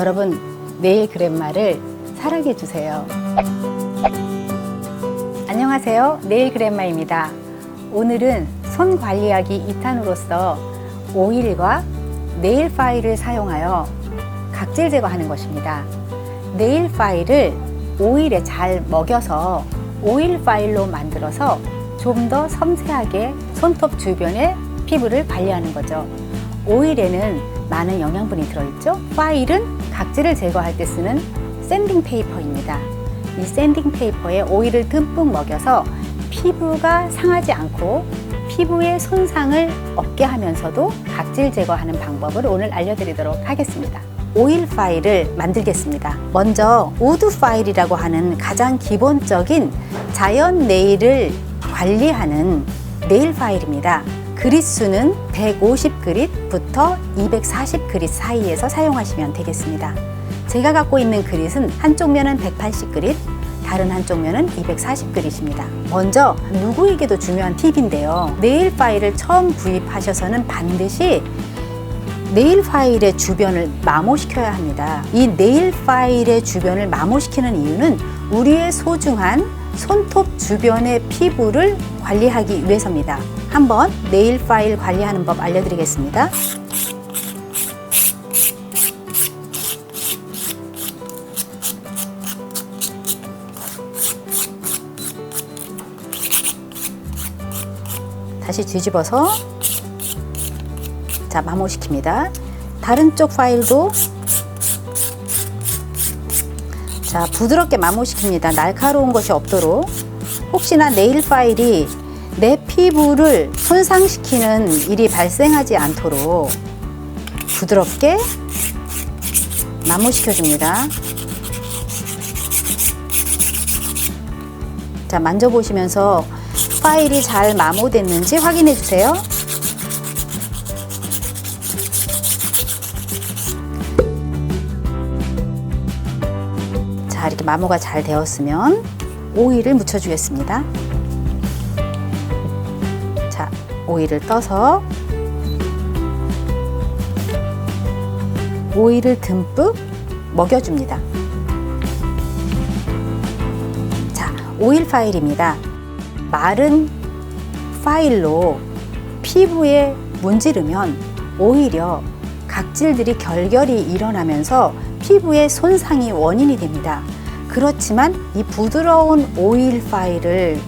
여러분 네일 그랜마를 사랑해 주세요. 안녕하세요. 네일 그랜마입니다. 오늘은 손 관리하기 2탄으로서 오일과 네일 파일을 사용하여 각질 제거하는 것입니다. 네일 파일을 오일에 잘 먹여서 오일 파일로 만들어서 좀 더 섬세하게 손톱 주변의 피부를 관리하는 거죠. 오일에는 많은 영양분이 들어있죠. 파일은 각질을 제거할 때 쓰는 샌딩 페이퍼입니다. 이 샌딩 페이퍼에 오일을 듬뿍 먹여서 피부가 상하지 않고 피부의 손상을 없게 하면서도 각질 제거하는 방법을 오늘 알려드리도록 하겠습니다. 오일 파일을 만들겠습니다. 먼저 우드 파일이라고 하는 가장 기본적인 자연 네일을 관리하는 네일 파일입니다. 그릿 수는 150그릿부터 240그릿 사이에서 사용하시면 되겠습니다. 제가 갖고 있는 그릿은 한쪽 면은 180그릿, 다른 한쪽 면은 240그릿입니다. 먼저 누구에게도 중요한 팁인데요. 네일 파일을 처음 구입하셔서는 반드시 네일 파일의 주변을 마모시켜야 합니다. 이 네일 파일의 주변을 마모시키는 이유는 우리의 소중한 손톱 주변의 피부를 관리하기 위해서입니다. 한번 네일 파일 관리하는 법 알려드리겠습니다. 다시 뒤집어서 자 마모시킵니다. 다른 쪽 파일도 자 부드럽게 마모시킵니다. 날카로운 것이 없도록 혹시나 네일 파일이 내 피부를 손상시키는 일이 발생하지 않도록 부드럽게 마모시켜 줍니다. 자 만져보시면서 파일이 잘 마모됐는지 확인해 주세요. 자, 이렇게 마모가 잘 되었으면 오일을 묻혀주겠습니다. 오일을 떠서 오일을 듬뿍 먹여줍니다. 자, 오일 파일입니다. 마른 파일로 피부에 문지르면 오히려 각질들이 결결이 일어나면서 피부에 손상이 원인이 됩니다. 그렇지만 이 부드러운 오일 파일을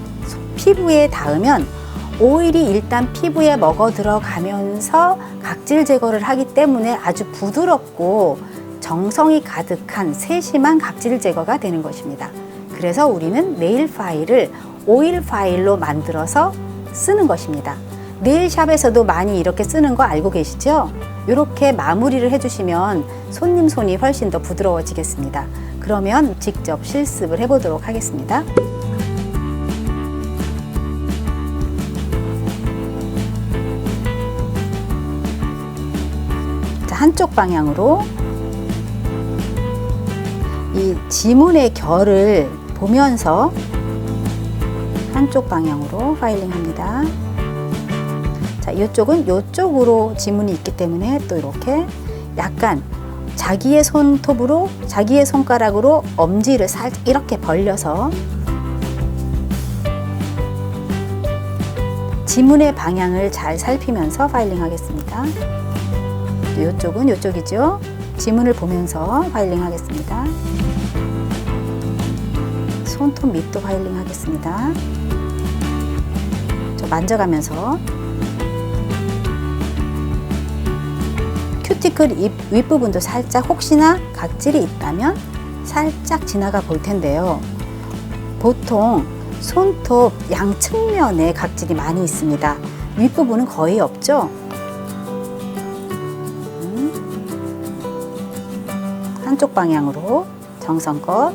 피부에 닿으면 오일이 일단 피부에 먹어 들어가면서 각질 제거를 하기 때문에 아주 부드럽고 정성이 가득한 세심한 각질 제거가 되는 것입니다. 그래서 우리는 네일 파일을 오일 파일로 만들어서 쓰는 것입니다. 네일샵에서도 많이 이렇게 쓰는 거 알고 계시죠? 이렇게 마무리를 해주시면 손님 손이 훨씬 더 부드러워지겠습니다. 그러면 직접 실습을 해보도록 하겠습니다. 한쪽 방향으로 이 지문의 결을 보면서 한쪽 방향으로 파일링 합니다. 자, 이쪽은 이쪽으로 지문이 있기 때문에 또 이렇게 약간 자기의 손톱으로 자기의 손가락으로 엄지를 살짝 이렇게 벌려서 지문의 방향을 잘 살피면서 파일링 하겠습니다. 이쪽은 이쪽이죠. 지문을 보면서 파일링 하겠습니다. 손톱 밑도 파일링 하겠습니다. 만져가면서 큐티클 잎 윗부분도 살짝 혹시나 각질이 있다면 살짝 지나가 볼 텐데요. 보통 손톱 양측면에 각질이 많이 있습니다. 윗부분은 거의 없죠. 한쪽 방향으로 정성껏.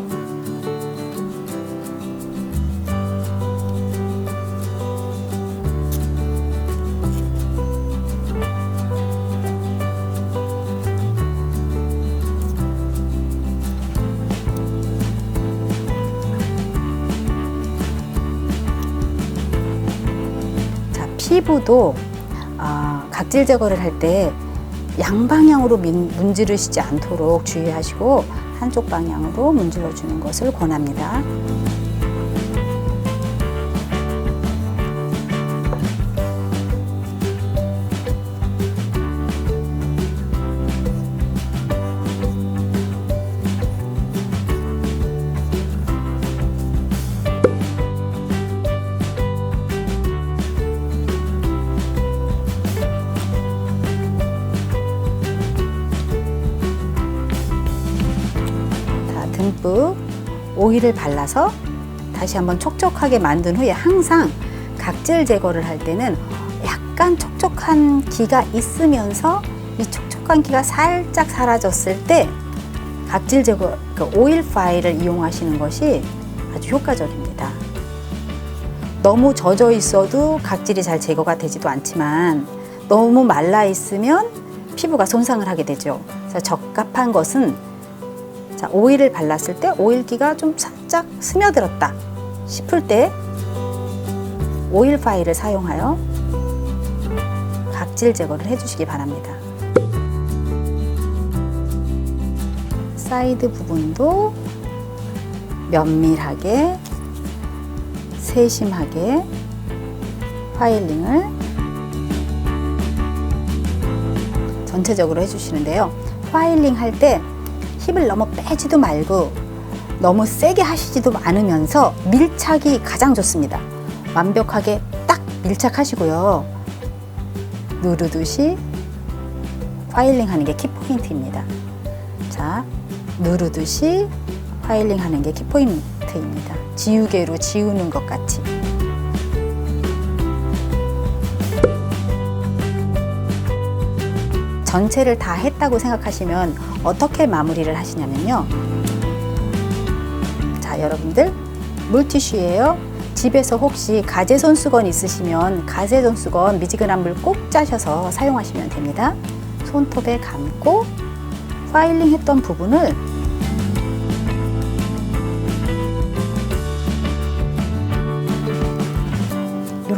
자, 피부도 아, 각질 제거를 할때 양방향으로 민- 문지르시지 않도록 주의하시고 한쪽 방향으로 문질러 주는 것을 권합니다. 듬뿍 오일을 발라서 다시 한번 촉촉하게 만든 후에 항상 각질 제거를 할 때는 약간 촉촉한 기가 있으면서 이 촉촉한 기가 살짝 사라졌을 때 각질 제거, 그 오일 파일을 이용하시는 것이 아주 효과적입니다. 너무 젖어 있어도 각질이 잘 제거가 되지도 않지만 너무 말라 있으면 피부가 손상을 하게 되죠. 그래서 적합한 것은 자, 오일을 발랐을 때 오일기가 좀 살짝 스며들었다 싶을 때 오일 파일을 사용하여 각질 제거를 해주시기 바랍니다. 사이드 부분도 면밀하게 세심하게 파일링을 전체적으로 해주시는데요. 파일링 할 때 힘을 너무 빼지도 말고 너무 세게 하시지도 않으면서 밀착이 가장 좋습니다. 완벽하게 딱 밀착하시고요. 누르듯이 파일링 하는 게 키포인트입니다. 자, 누르듯이 파일링 하는 게 키포인트입니다. 지우개로 지우는 것 같이. 전체를 다 했다고 생각하시면 어떻게 마무리를 하시냐면요. 자, 여러분들 물티슈예요. 집에서 혹시 가재 손 수건 있으시면 가재 손 수건 미지근한 물 꼭 짜셔서 사용하시면 됩니다. 손톱에 감고 파일링 했던 부분을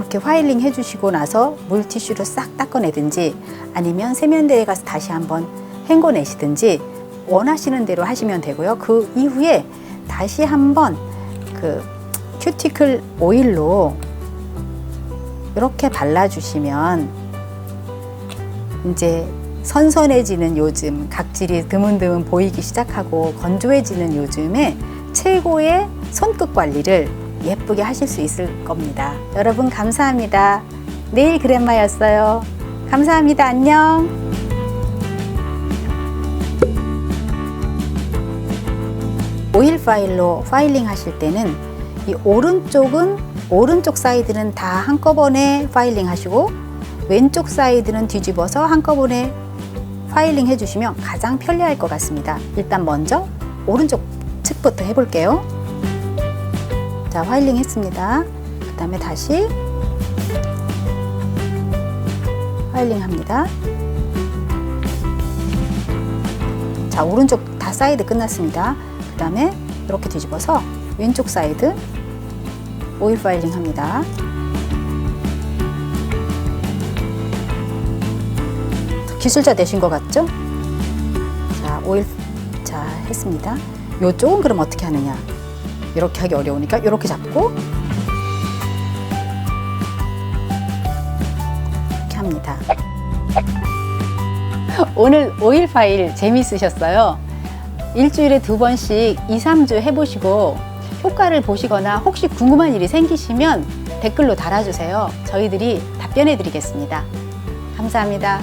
이렇게 파일링 해주시고 나서 물티슈로 싹 닦아내든지 아니면 세면대에 가서 다시 한번 헹궈내시든지 원하시는 대로 하시면 되고요. 그 이후에 다시 한번 그 큐티클 오일로 이렇게 발라주시면 이제 선선해지는 요즘 각질이 드문드문 보이기 시작하고 건조해지는 요즘에 최고의 손끝 관리를 예쁘게 하실 수 있을 겁니다. 여러분 감사합니다. 내일 그랜마였어요. 감사합니다. 안녕. 오일 파일로 파일링 하실 때는 이 오른쪽은 오른쪽 사이드는 다 한꺼번에 파일링 하시고 왼쪽 사이드는 뒤집어서 한꺼번에 파일링 해주시면 가장 편리할 것 같습니다. 일단 먼저 오른쪽 측부터 해볼게요. 자, 파일링 했습니다. 그 다음에 다시 파일링 합니다. 자, 오른쪽 다 사이드 끝났습니다. 그 다음에 이렇게 뒤집어서 왼쪽 사이드 오일 파일링 합니다. 기술자 되신 것 같죠? 자, 오일, 자, 했습니다. 요쪽은 그럼 어떻게 하느냐? 이렇게 하기 어려우니까 이렇게 잡고 이렇게 합니다. 오늘 오일 파일 재미있으셨어요? 일주일에 두 번씩 2, 3주 해보시고 효과를 보시거나 혹시 궁금한 일이 생기시면 댓글로 달아주세요. 저희들이 답변해 드리겠습니다. 감사합니다.